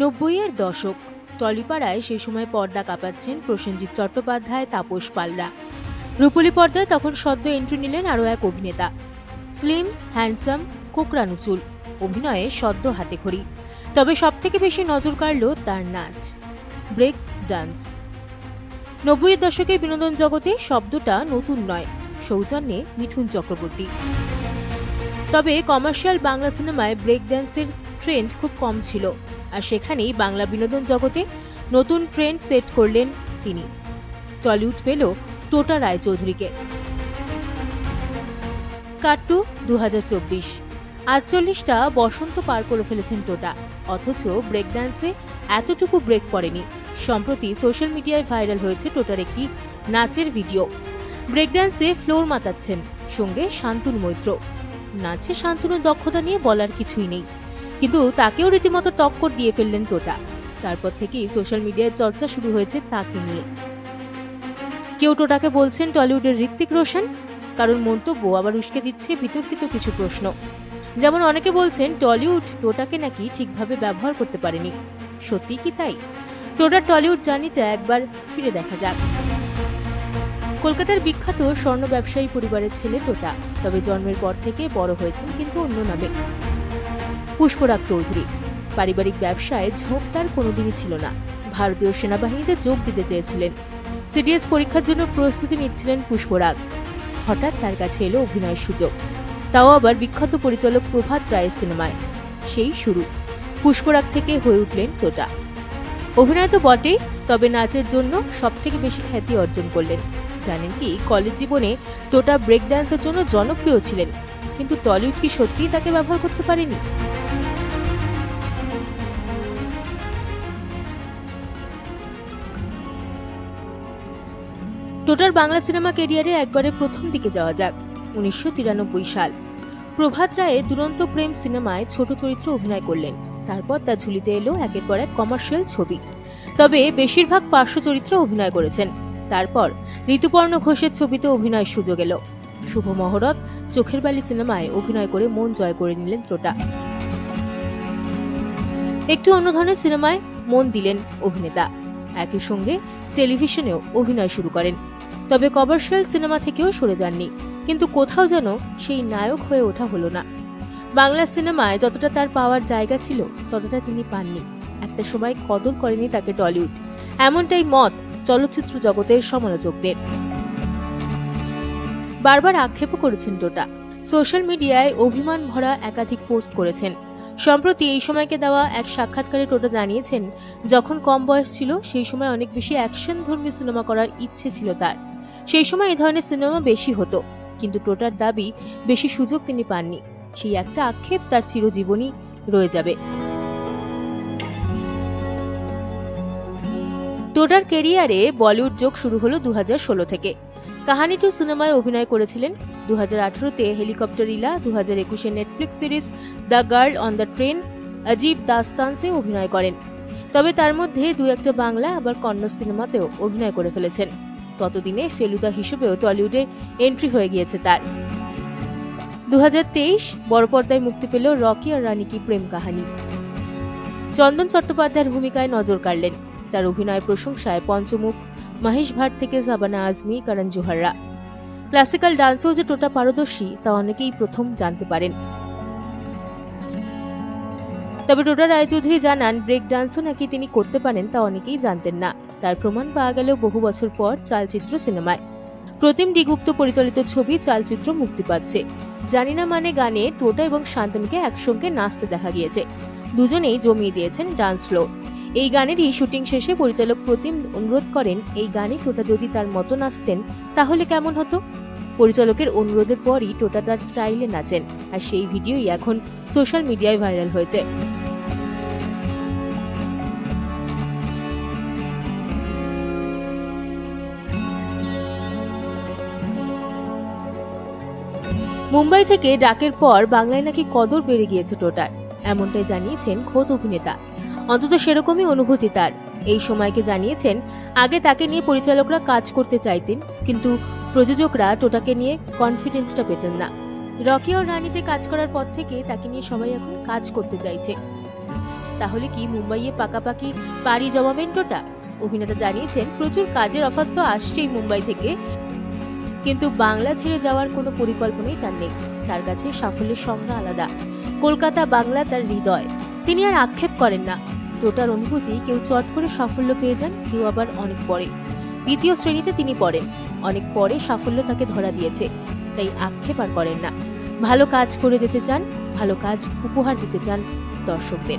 নব্বইয়ের দশক, টলিপাড়ায় সেই সময় পর্দা কাঁপাচ্ছেন প্রসেনজিৎ চট্টোপাধ্যায়, তাপস পালরা। রূপলী পর্দায় তখন সদ্য এন্ট্রি নিলেন আরও এক অভিনেতা। স্লিম হ্যান্ডসাম কোকড়ানো চুল অভিনয়ে সদ্য হাতে খড়ি তবে সবথেকে বেশি নজর কাড়ল তার নাচ। ব্রেক ডান্স নব্বইয়ের দশকে বিনোদন জগতে শব্দটা নতুন নয়, সৌজন্যে মিঠুন চক্রবর্তী। তবে কমার্শিয়াল বাংলা সিনেমায় ব্রেক ড্যান্সের ট্রেন্ড খুব কম ছিল, আর সেখানেই বাংলা বিনোদন জগতে নতুন ট্রেন্ড সেট করলেন তিনি। টলিউড পেল টোটা রায়চৌধুরীকে। কাট্টু দু হাজার চব্বিশ। আটচল্লিশটা বসন্ত পার করে ফেলেছেন টোটা। অথচ ব্রেক ডান্সে এতটুকু ব্রেক পড়েনি। সম্প্রতি সোশ্যাল মিডিয়ায় ভাইরাল হয়েছে টোটার একটি নাচের ভিডিও ব্রেক ডান্সে ফ্লোর মাতাচ্ছেন সঙ্গে শান্তনু মৈত্র। নাচে শান্তনুর দক্ষতা নিয়ে বলার কিছুই নেই। কিন্তু তাকেও রীতিমতো টক্কর দিয়ে ফেললেন টোটা। তারপর থেকেই সোশ্যাল মিডিয়ায় চর্চা শুরু হয়েছে তাকে নিয়ে। কেউ টোটাকে বলছেন টলিউডের ঋত্বিক রোশন? কারণ মন্তব্য আবার উস্কে দিচ্ছে বিতর্কিত কিছু প্রশ্ন। যেমন অনেকে বলছেন, টলিউড টোটাকে নাকি ঠিকভাবে ব্যবহার করতে পারেনি। সত্যি কি তাই? টোটার টলিউড জার্নিটা একবার ফিরে দেখা যাক। কলকাতার বিখ্যাত স্বর্ণ ব্যবসায়ী পরিবারের ছেলে টোটা, তবে জন্মের পর থেকে বড় হয়েছেন কিন্তু অন্য নামে। পুষ্পরাগ চৌধুরী, পারিবারিক ব্যবসায় ঝোঁক তার কোনোদিনই ছিল না। ভারতীয় সেনাবাহিনীতে যোগ দিতে চেয়েছিলেন। সিডিএস পরীক্ষার জন্য প্রস্তুতি নিচ্ছিলেন পুষ্পরাগ হঠাৎ তার কাছে এলো অভিনয়ের সুযোগ। তাও আবার বিখ্যাত পরিচালক প্রভাত রায়ের সিনেমায়। সেই শুরু। পুষ্পরাগ থেকে হয়ে উঠলেন টোটা। অভিনয় তো বটেই, তবে নাচের জন্য সবথেকে বেশি খ্যাতি অর্জন করলেন। জানেন কি, কলেজ জীবনে টোটা ব্রেক ডান্সের জন্য জনপ্রিয় ছিলেন, কিন্তু টলিউড কি সত্যিই তাকে ব্যবহার করতে পারেনি? টোটার বাংলা সিনেমা ক্যারিয়ারে একবারে প্রথম দিকে যাওয়া যাক, উনিশশো তিরানব্বই সাল। প্রভাত রায়ে দুরন্ত প্রেম সিনেমায় ছোট চরিত্র অভিনয় করলেন। তারপর তার ঝুলিতে এলো একের পর এক কমার্শিয়াল ছবি। তবে বেশিরভাগ পার্শ্ব চরিত্র অভিনয় করেছেন। তারপর ঋতুপর্ণ ঘোষের ছবিতে অভিনয় সুযোগ এলো। শুভ মহরত, চোখের বালি সিনেমায় অভিনয় করে মন জয় করে নিলেন টোটা একটু অন্য ধরনের সিনেমায় মন দিলেন অভিনেতা। একই সঙ্গে টেলিভিশনেও অভিনয় শুরু করেন। তবে কমার্শিয়াল সিনেমা থেকেও সরে যাননি। কিন্তু কোথাও যেন সেই নায়ক হয়ে ওঠা হলো না। বাংলা সিনেমায় যতটা তার পাওয়ার জায়গা ছিল, ততটা তিনি পাননি। একটা সময় কদর করেনি তাকে টলিউড। এমনটাই মত চলচ্চিত্র জগতের সমালোচকদের। বারবার আক্ষেপও করেছেন টোটা সোশ্যাল মিডিয়ায় অভিমান ভরা একাধিক পোস্ট করেছেন। সম্প্রতি এই সময়কে দেওয়া এক সাক্ষাৎকারে টোটা জানিয়েছেন, যখন কম বয়স ছিল, সেই সময় অনেক বেশি অ্যাকশন ধর্মী সিনেমা করার ইচ্ছে ছিল তার। সেই সময় এই ধরনের সিনেমা বেশি হতো। কিন্তু টোটার দাবি বেশি সুযোগ তিনি পাননি। সেই একটা আক্ষেপ তার চিরজীবনই রয়ে যাবে। টোটার কেরিয়ারে বলিউড যোগ শুরু হলো দু থেকে। কাহানি টু সিনেমায় অভিনয় করেছিলেন দু হাজার আঠারোতে হেলিকপ্টার ইলা দু হাজার একুশে Netflix series the girl on the train, অজীব দাস্তানসে অভিনয় করেন। তবে তার মধ্যে দু একটা বাংলা আবার কন্নড় সিনেমাতেও অভিনয় করে ফেলেছেন। ততদিনে ফেলুদা হিসেবেও টলিউডে এন্ট্রি হয়ে গিয়েছে তার। দু বড় পর্দায় মুক্তি পেল রকি আর রানী কি প্রেম কাহানি। চন্দন চট্টোপাধ্যায়ের ভূমিকায় নজর কাড়লেন। তার অভিনয় প্রশংসায় পঞ্চমুখ মহেশ ভাট থেকে জাবানা আজমি, কারণ জোহাররা। ক্লাসিক্যাল ডান্সেও যে টোটা পারদর্শী, তা অনেকেই প্রথম জানতে পারেন। তবে টোটা রায়চৌধুরী জানান, ব্রেক ডান্সও নাকি তিনি করতে পারেন, তা অনেকেই জানতেন না। তার প্রমাণ পাওয়া গেল বহু বছর পর চালচিত্র সিনেমায়। প্রতিম ডিগুপ্ত পরিচালিত ছবি চালচিত্র মুক্তি পাচ্ছে। জানি না মানে গানে টোটা এবং শান্তনুকে একসঙ্গে নাচতে দেখা গিয়েছে। দুজনেই জমিয়ে দিয়েছেন ডান্স ফ্লোর। এই গানেরই শুটিং শেষে পরিচালক প্রতিম অনুরোধ করেন, এই গানে টোটা যদি তার মতো নাচতেন, তাহলে কেমন হতো? পরিচালকের অনুরোধের পরই টোটা তার স্টাইলে নাচেন, আর সেই ভিডিওই এখন সোশ্যাল মিডিয়ায় ভাইরাল হয়েছে। মুম্বাই থেকে ডাকের পর বাংলায় নাকি কদর বেড়ে গিয়েছে টোটার এমনটাই জানিয়েছেন খোদ অভিনেতা। অন্তত সেরকমই অনুভূতি তার। এই সময়কে জানিয়েছেন, আগে তাকে নিয়ে পরিচালকরা কাজ করতে চাইতেন, কিন্তু প্রযোজকরা টোটাকে নিয়ে কনফিডেন্সটা পেতেন না। রকি আর রানীতে কাজ করার পর থেকে তাকে নিয়ে সবাই এখন কাজ করতে চাইছে। তাহলে কি মুম্বাইয়ে পাকাপাকি পাড়ি জমাবেন টোটা অভিনেতা জানিয়েছেন, প্রচুর কাজের অফার তো আসছেই মুম্বাই থেকে। কিন্তু বাংলা ছেড়ে যাওয়ার কোনো পরিকল্পনাই তার নেই। তার কাছে সাফল্যের সংজ্ঞা আলাদা। কলকাতা বাংলা তার হৃদয়। তিনি আর আক্ষেপ করেন না। টোটার অনুভূতি, কেউ চট করে সাফল্য পেয়ে যান, কেউ আবার অনেক পরে। দ্বিতীয় শ্রেণীতে তিনি পড়েন। অনেক পরে সাফল্য তাকে ধরা দিয়েছে। তাই আক্ষেপ আর করেন না। ভালো কাজ করে যেতে চান, ভালো কাজ উপহার দিতে চান দর্শকদের।